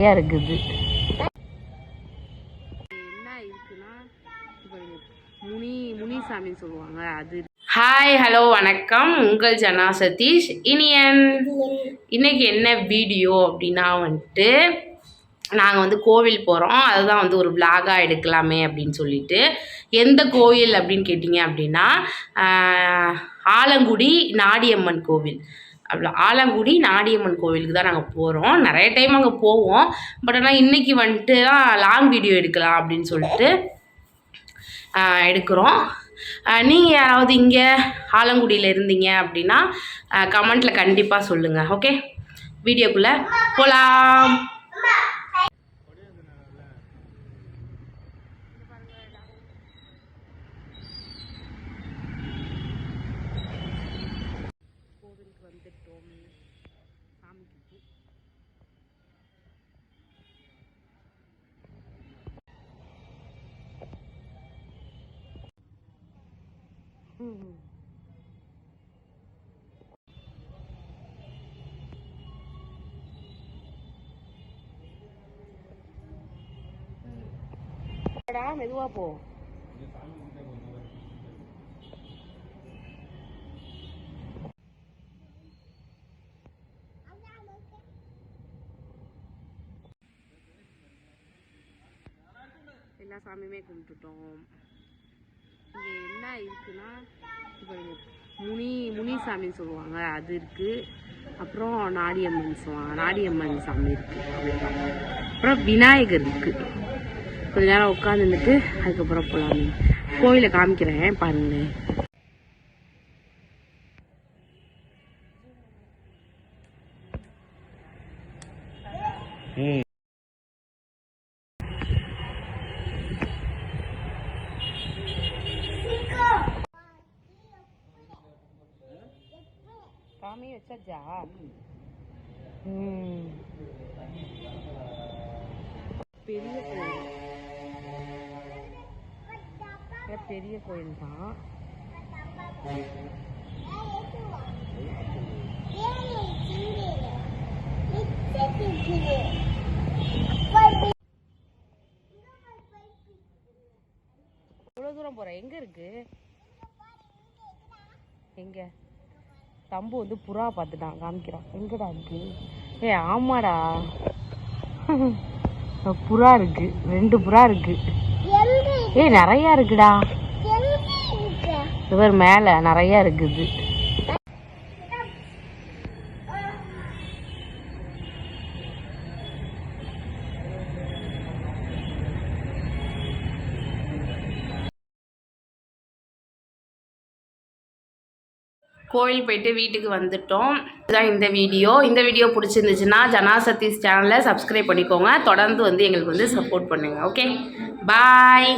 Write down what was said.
நிறையா இருக்குது. என்ன இருக்குன்னா முனி முனிசாமின்னு சொல்லுவாங்க அது. ஹாய் ஹலோ வணக்கம். உங்கள் ஜனா சதீஷ் இனியன். இன்னைக்கு என்ன வீடியோ அப்படின்னா வந்துட்டு நாங்கள் வந்து கோவில் போகிறோம் அதுதான் வந்து ஒரு விளாகாக எடுக்கலாமே அப்படின்னு சொல்லிட்டு. எந்த கோவில் அப்படின்னு கேட்டிங்க அப்படின்னா ஆலங்குடி நாடியம்மன் கோவில். ஆலங்குடி நாடியம்மன் கோவிலுக்கு தான் நாங்கள் போகிறோம் நிறைய டைம் அங்கே போவோம். பட் ஆனால் இன்றைக்கி வந்துட்டு தான் லாங் வீடியோ எடுக்கலாம் அப்படின்னு சொல்லிட்டு எடுக்கிறோம். நீங்கள் யாராவது இங்கே ஆலங்குடியில் இருந்தீங்க அப்படின்னா கமெண்ட்டில் கண்டிப்பாக சொல்லுங்கள் ஓகே வீடியோக்குள்ளே போகலாம் மெதுவா போ. எல்லா சாமியுமே கும்பிட்டுட்டோம். இங்கே என்ன இருக்குன்னா இப்போ முனி முனிசாமின்னு சொல்லுவாங்க. அது இருக்கு. அப்புறம் நாடியம்மன் சொல்லுவாங்க நாடியம்மன் சாமி இருக்கு. அப்புறம் விநாயகர் இருக்கு. கொஞ்ச நேரம் உட்காந்துட்டு அதுக்கப்புறம் போகலாமே கோயிலை காமிக்கிறேன் பாருங்க சாமி வச்சாச்சா? பெரிய கோயில். பெரிய கோயில் தான். இவ்வளோ தூரம் போகிறேன் எங்கே இருக்கு? எங்க? தம்பு வந்து புறா பார்த்துட்டான் காமிக்கிறான் எங்கடா இருக்கு? ஏ ஆமாடா. புறா இருக்கு. ரெண்டு புறா இருக்கு. ஏய் நிறைய இருக்குடா. இவர் மேல நிறைய இருக்குது. கோயில் போயிட்டு வீட்டுக்கு வந்துட்டோம். இதுதான் இந்த வீடியோ. இந்த வீடியோ பிடிச்சிருந்துச்சுன்னா ஜனா சதீஷ் சேனலை சப்ஸ்கிரைப் பண்ணிக்கோங்க. தொடர்ந்து வந்து எங்களுக்கு வந்து சப்போர்ட் பண்ணுங்கள் ஓகே பாய்